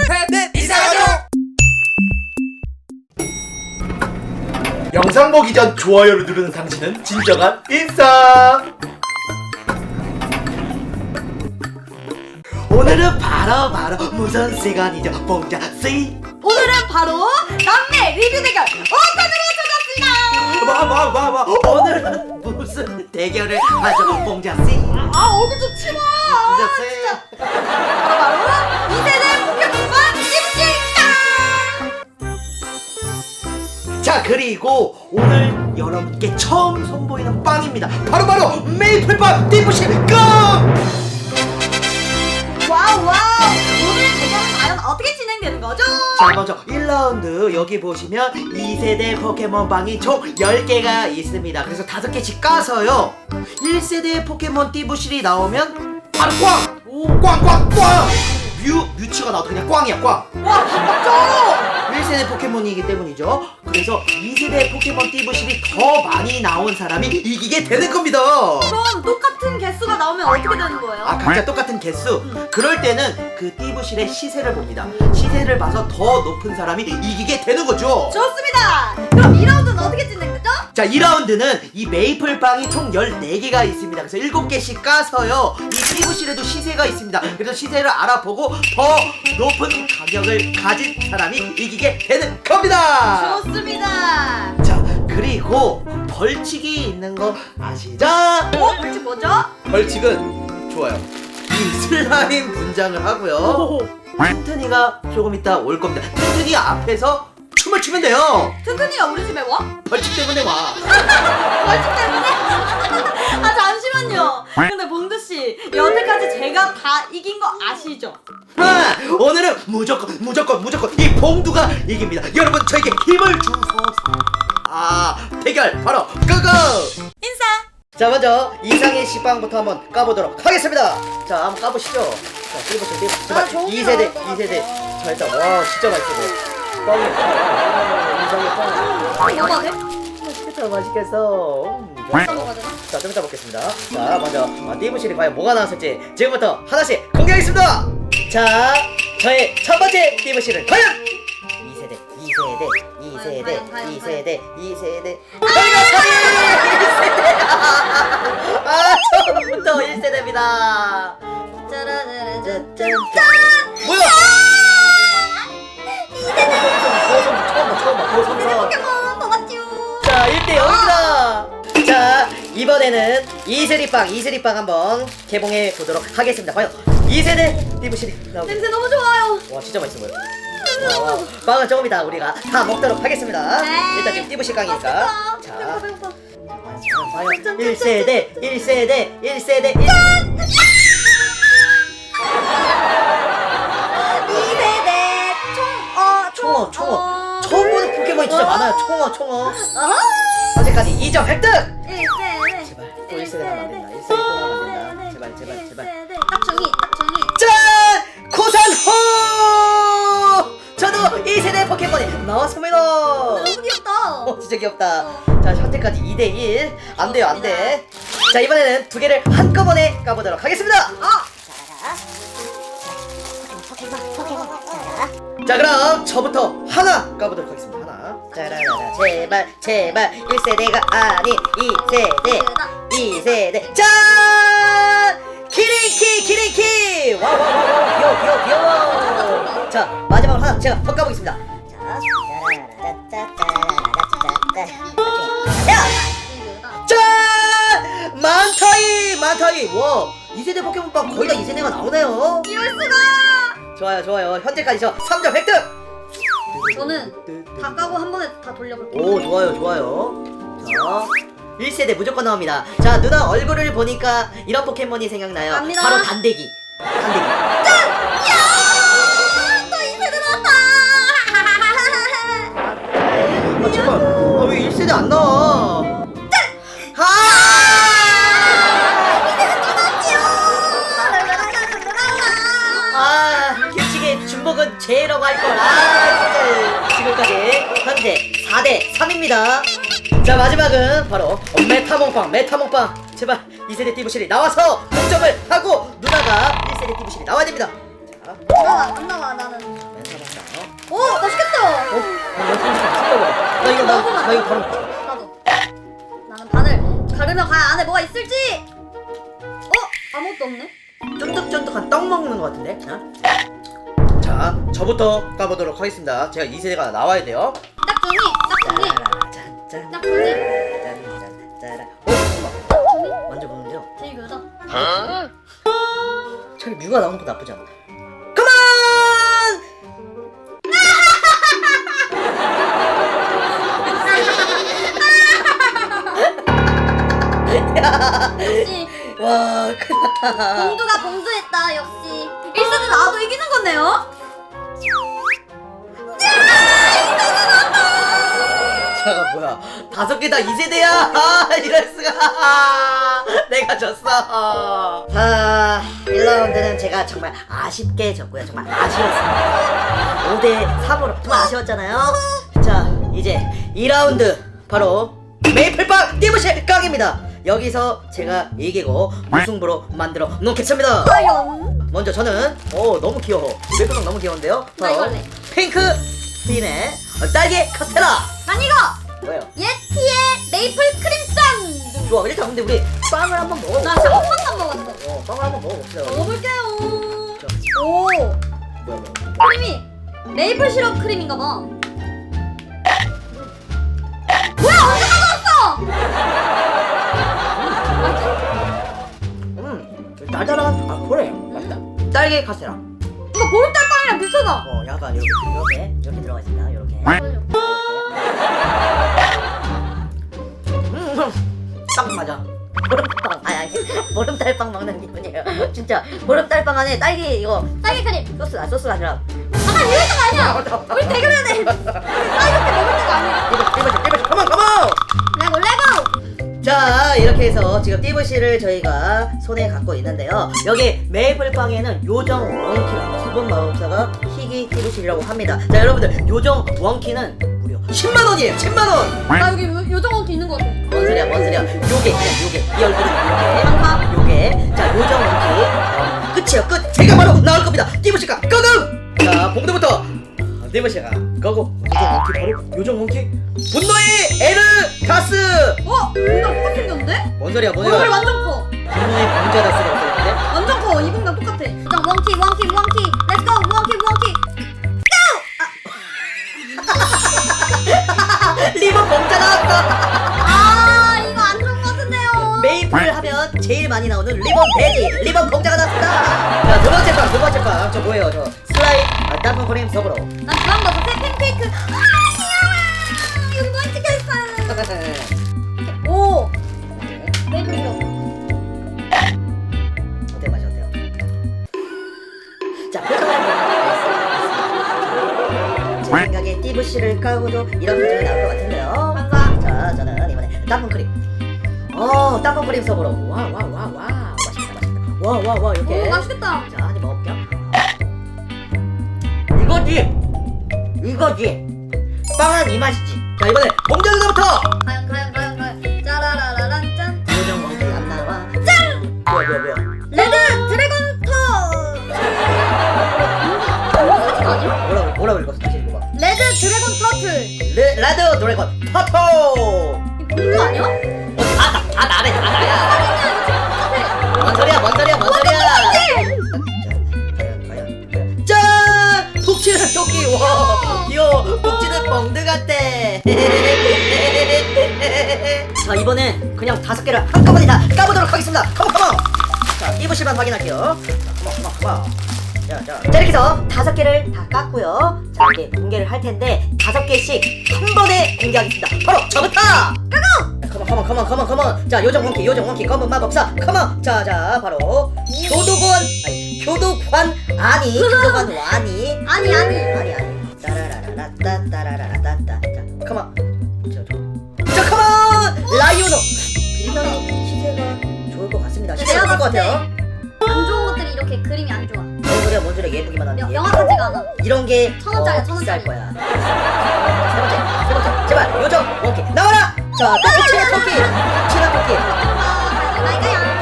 셋넷 영상 보기 전 좋아요를 누르는 당신은 진정한 인싸! 오늘은 바로 바로 무슨 시간이죠? 봉자 씨? 오늘은 바로 남매 리뷰 대결 어탄으로 찾았습니다. 와와와와. 오늘은 무슨 대결을 하죠 봉자 씨? 아 얼굴 좀 치마. 봉자씨. 바로 바로 그리고 오늘 여러분께 처음 선보이는 빵입니다 바로바로 메이플빵 띠부실 껌! 와우 와우. 오늘 대결은 과연 어떻게 진행되는 거죠? 자 먼저 1라운드 여기 보시면 2세대 포켓몬빵이 총 10개가 있습니다 그래서 5개씩 까서요 1세대 포켓몬 띠부실이 나오면 바로 꽝! 오, 꽝꽝꽝! 뮤, 뮤치가 나와도 그냥 꽝이야 꽝와 바빴죠? 1세대 포켓몬이기 때문이죠 그래서 2세대 포켓몬 띠부실이 더 많이 나온 사람이 이기게 되는 겁니다 그럼 똑같은 개수가 나오면 어떻게 되는 거예요? 아 각자 똑같은 개수 그럴 때는 그 띠부실의 시세를 봅니다 시세를 봐서 더 높은 사람이 이기게 되는 거죠 좋습니다. 그럼 2라운드는 어떻게 진행되죠? 자 2라운드는 이 메이플 빵이 총 14개가 있습니다 그래서 7개씩 까서요 이 띠부실에도 시세가 있습니다 그래서 시세를 알아보고 더 높은 가격을 가진 사람이 이기게 되는 겁니다 좋습니다. 자 그리고 벌칙이 있는 거 아시죠? 어 벌칙 뭐죠? 벌칙은 좋아요. 이 슬라임 분장을 하고요. 튼튼이가 조금 이따 올 겁니다. 튼튼이 앞에서 춤을 추면 돼요. 튼튼이가 우리 집에 와? 벌칙 때문에 와. 벌칙 때문에? 아 잠시만요. 근데 봉두 씨 여태까지 제가 다 이긴 거 아시죠? 아, 오늘은 무조건 무조건 무조건 이 봉두가 이깁니다. 여러분 저에게 힘을 주소서. 아 대결 바로 고고. 인사. 자 먼저 이상의 시빵부터 한번 까보도록 하겠습니다. 자 한번 까보시죠. 자 띠부터 띠부 아, 제발 좋은 게 2세대 나올 것 2세대. 같아요. 자 일단 와 진짜 맛있어. 이거 돼? 맛있겠다 맛있겠어 음? 자, 좀 이따 먹겠습니다. 자, 먼저 아, 띠부실이 과연 뭐가 나왔을지 지금부터 하나씩 공개하겠습니다. 자, 저의 첫 번째 띠부실은 과연 2세대, 2세대, 2세대, 과연, 과연, 2세대, 2세대. 저희가 3위 1세대. 아, 처음부터 1세대입니다. 이번에는 이슬이빵, 이슬이빵 한번 개봉해 보도록 하겠습니다. 과연 2세대 띠부실이 나오게. 냄새 너무 좋아요. 와, 진짜 맛있어 보여. 와, 와. 빵은 조금 이따 우리가 다 먹도록 하겠습니다. 네. 일단 지금 띠부실 깡이니까. 아, 배고파. 자, 배고파 배고파. 과연 1세대, 1세대, 1세대, 1 2세대 총어 총어, 총어. 처음 보는 포켓몬이 진짜 많아요. 총어, 총어. 어허. 현재까지 2점 획득! 1세대. 제발, 또 1세대 하면 안 된다. 1세대 또 하면 안 된다. 제발, 제발, 제발. 딱중이 딱중이. 짠! 고산호! 저도 2세대 포켓몬이 나왔습니다. 너무 귀엽다. 어, 진짜 귀엽다. 자, 현재까지 2대1. 안 돼요, 안 돼. 자, 이번에는 두 개를 한꺼번에 까보도록 하겠습니다. 아. 자, 그럼 저부터 하나 까보도록 하겠습니다. 하나. 짜라라라. 제발, 제발. 1세대가 아닌 2세대. 2세대. 짠! 키리키, 키리키! 와, 와, 와, 와. 귀여워, 귀여워, 귀여워. 자, 마지막으로 하나 제가 더 까보겠습니다. 야! 짠! 만타이! 만타이! 와! 2세대 포켓몬빵 거의 다 2세대가 나오네요. 이럴 수가. 좋아요, 좋아요. 현재까지 저 3점 획득! 저는 다 까고 한 번에 다 돌려볼게요. 오, 좋아요, 좋아요. 자, 1세대 무조건 나옵니다. 자, 누나 얼굴을 보니까 이런 포켓몬이 생각나요. 갑니다. 바로 단대기. 단대기. 야! 또 2세대 나왔다. 아, 제발. 아, 왜 1세대 안 나와? 아! 아, 규칙의 죄라고 할 걸. 아, 진짜. 지금까지 현재 4대 3입니다. 자, 마지막은 바로 메타몽빵, 메타몽빵. 제발 2세대 띠부실이 나와서 동점을 하고 누나가 1세대 띠부실이 나와야 됩니다. 자, 나와 안 나와 나는. 오 맛있겠다. 어? 나 이거 진짜 나 이거 나, 나 이거 바로 먹자. 나도. 나는 반을 가르며 가야 안에 뭐가 있을지. 어 아무것도 없네. 쫀득쫀득한 떡 먹는 것 같은데? 어? 자, 저부터 까보도록 하겠습니다. 제가 2세대가 나와야 돼요. 짝퉁이 짝퉁이 짠짠. 짝퉁이 짠짠짠. 어, 잠깐만. 짝퉁이 먼저 보는데요. 제일 그거다. 차라리 뮤가 나오는 거 나쁘지 않아. 그만! 역시 와, 크다. 봉두가 봉두했다 역시 1세대 나도 이기는 거네요 차가 뭐야? 다섯 개다 2세대야! 아, 이럴 수가! 내가 졌어! 아, 1라운드는 제가 정말 아쉽게 졌고요. 정말 아쉬웠습니다. 5대 3으로 정말 아쉬웠잖아요. 자, 이제 2라운드 바로 메이플빵 띠부실 깡입니다. 여기서 제가 이기고 무승부로 만들어 놓겠습니다. 과연 먼저 저는 오 너무 귀여워 메이플빵 너무 귀여운데요 나 이거 할래. 핑크 핀의 딸기 카스테라 난 이거 뭐예요? 예티의 메이플 크림빵! 좋아 일단 근데 우리 빵을 한번 먹어 나 진짜 한 번도 안 먹었어 어 빵을 한번 먹어봅시다 먹어볼게요. 자, 오. 뭐야 뭐야 크림이 메이플 시럽 크림인가 봐. 뭐야 언제 가져왔어? 맛있지? 음 달달한 아 그래 맛있다. 딸기 카스테라 이거 보름달 빵이랑 비슷하다. 어 약간 이렇게 이렇게 이렇게 들어가 있습니다 이렇게. 음 딱 맞아. 보름달빵 아니 아니 보름달빵 먹는 기분이에요. 진짜 보름달빵 안에 딸기 이거 딸기 크림. 소스 아 소스가 아니라. 잠깐 이럴 때가 아니야. 우리 대결해야 돼. 아 이렇게 먹을 때가 아니야? 띠부시 띠부시 띠부시 컴온 컴온 레고 레고. 자 이렇게 해서 지금 띠부시를 저희가 손에 갖고 있는데요. 여기 메이플빵에는 요정 원키랑 기본 마법사가 희귀 띠부시라고 합니다. 자 여러분들 요정 원키는 10만 원이에요 10만 원. 나 여기 요- 요정원도 있는 거 같아. 뭔 소리야 뭔 소리야. 요게 그냥 요게. 이 양파. 요게. 요게. 자 요정 원키 어, 끝이에요 끝. 제가 바로 나올 겁니다. 띠부시가 고고 자 봉도부터. 띠부시가 고고 요정 원키 바로 요정 원키. 분노의 에르 가스! 어? 뭔가 똑같이 생겼는데? 뭔 소리야 뭔 얼굴 소리야? 완전 커. 분노의 방자 다스가 없었는데 완전 커. 이분랑 똑같아. 자 원키 원키 원키 리본 공짜 나왔어. 아 이거 안 좋은 거 같은데요. 메이플 하면 제일 많이 나오는 리본 돼지. 리본 공짜가 나왔습니다. 자 두 번째 빵두 번째 빵저 뭐예요 저? 슬라임 아, 땅콩 크림 서브로. 난 주황 버섯에 팬케이크. 아 귀여워 뭐 오! 메이플 시럽 어때요 맛이 어때요? 자 띠부씨를 까고도 이런 표정이 나올 것 같은데요 감사 자 저는 이번에 땅콩 크림 어 땅콩 크림 서브로 와와 와 와 맛있다 맛있다 와 와 와 이렇게 오 맛있겠다 자, 한입 먹어볼게요. 이거지! 이거지! 빵은 이 맛이지. 자, 이번에 봉자누나부터! 과연 과연 과연 과연 짜라라라란 짠 요정 원기 안 나와. 짠! 뭐야, 뭐야, 뭐야. 레, 라드 드래곤! 이거 공주 아니야? 어, 다, 다, 다 나네, 다 나야. 아니야 뭔 소리야, 뭔 소리야, 뭔 소리야. 짠! 토끼, 와! 귀여워. 북치는 뻥드 같대. 자, 이번엔 그냥 다섯 개를 한꺼번에 다 까보도록 하겠습니다. 컴온, 컴온! 자, 입으시면 확인할게요. 자, 컴온, 컴온, 컴온. 자, 이렇게 해서 다섯 개를 다 깠고요. 자, 이제 공개를 할 텐데 다섯 개씩 한 번에 공개하겠습니다. 바로 저부터! 컴온 컴온 컴온 컴온 컴온 자 요정 원키 요정 원키 검은 마법사 컴온 자자 바로 교도관 아니 교도관 아니 교도관 와니. 아니 아니. 아니 아니. 따라라라따 따라라라따따. 자 컴온 자, 자 컴온 라이오노. 굉장히 시세가 좋을 것 같습니다. 시세가 좋을 것 같아요. 안 좋은 것들이 이렇게 그림이 안 좋아 노래를 뭔 소리야 예쁘기만 하는 게. 영화 같지가 않아. 이런 게 천 원짜리야, 천원짜리 거야. 세 번째, 세 번째, 제발 요정 원키 나와라. 자, 토끼 치나 토끼, 치나 토끼.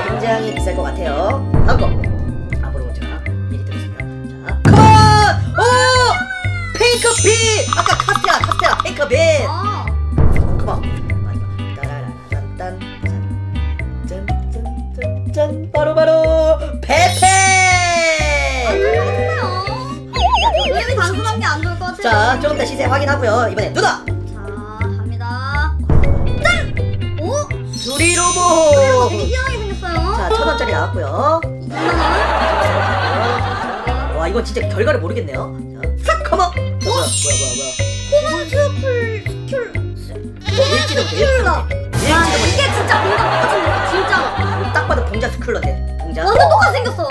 굉장히 비쌀 것 같아요. 다음 거. 앞으로 제가 미리 드리겠습니다. 자, 오! 핑크빛! 아까 카스테라, 카스테라, 핑크빛! 시세 확인하고요 이번에 누나 자 갑니다. 짠! 오? 수리 어, 로봇 되게 희한하게 생겼어요. 자 천 원짜리 나왔고요 2만 원. 와 이건 진짜 결과를 모르겠네요 자 컴온 뭐야 뭐야 뭐야 뭐야 스쿨 일지도 돼 스쿨러. 야 일지도 이게 진짜 공장 똑같이 생겼어 진짜로. 딱 봐도 봉자 스쿨러네 봉자 완전 똑같이 생겼어.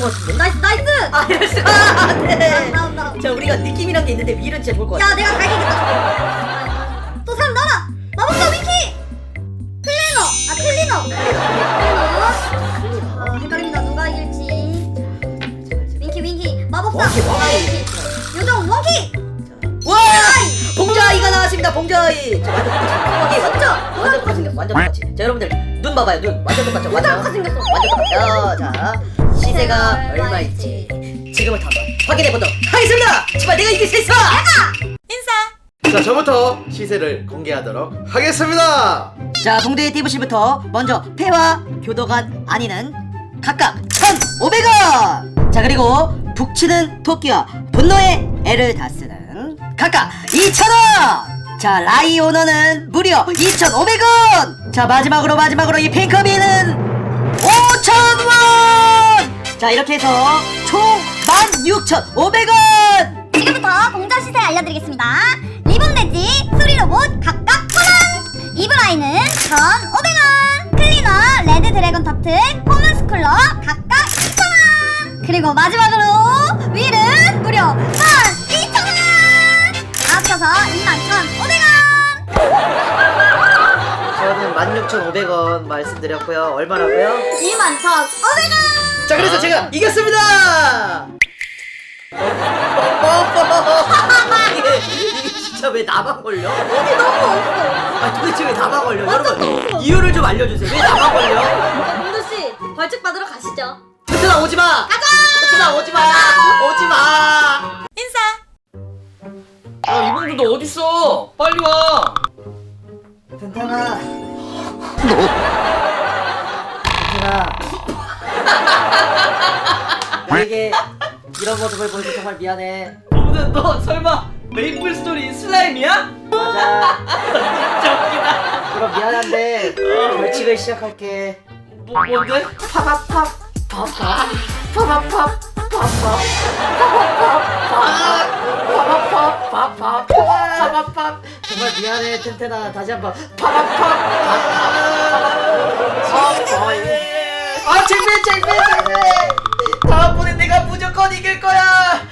거 같은데 나이스 나이스. 아 이럴 수가 네. 나온 나온. 자 우리가 느낌이란 게 있는데 윌은 진짜 좋을 것 같아 야 내가 갈기겠다. 또 사람 나와. 마법사 위키. 클리너. 아 클리너. 클리너. 어, 헷갈립니다. 누가 이길지. 윙키 윙키. 마법사. 원키, 원키. 아, 윙키. 요정 원키. 와 봉자이가 나왔습니다 봉자이 자, 완전 진짜 똑같이 완전 똑같이 생겼어 완전 똑같이 자 여러분들 눈 봐봐요 눈 완전 똑같죠 완전 완전 똑같이 생겼어. 완전 똑같죠 자 시세가 얼마일지? 지금부터 한번 확인해 보도록 하겠습니다! 제발 내가 이길 수 있어! 자, 저부터 시세를 공개하도록 하겠습니다. 자 동대의 띠부실부터 먼저 폐와 교도관 아니는 각각 1,500원! 자 그리고 북치는 토끼와 분노의 애를 다 쓰는 각각 2,000원! 자 라이오너는 무려 2,500원! 자 마지막으로 마지막으로 이 핑크비는 5,000원 자 이렇게 해서 총 16,500원 지금부터 공짜 시세 알려드리겠습니다. 리본 매직, 수리 로봇 각각 1,000원! 이브라이는 1,500원! 클리너, 레드 드래곤 터틀, 코먼 스쿨러 각각 2,000원! 그리고 마지막으로 윌은 무려 12,000원! 합쳐서 21,500원! 저는 16,500원 말씀드렸고요 얼마라고요? 21,500원! 자 그래서 제가 이겼습니다. 이게, 이게 진짜 왜 나만 걸려? 이게 너무 없어! 아 도대체 왜 나만 걸려? 완전 여러분 없어. 이유를 좀 알려주세요. 왜 나만 걸려? 공주씨, 벌칙 받으러 가시죠. 트트나 오지 마. 가자. 트트나 오지 마. 오지 마. 야 이봉주 너 어딨어? 빨리 와. 튼튼아. 튼튼아. 너에게 이런 모습을 보여서 정말 미안해. 봉주 너 설마 메이플 스토리 슬라임이야? 맞아. 진짜 웃기다. 그럼 미안한데 벌칙을 시작할게. 뭐 뭔데? 파바팝 파파 파바팝 파파 파바팝 파파 파바팝 정말 미안해 튼튼아 다시 한번 파바팝 아 창피 해 창피해 창피해 다음번에 내가 무조건 이길 거야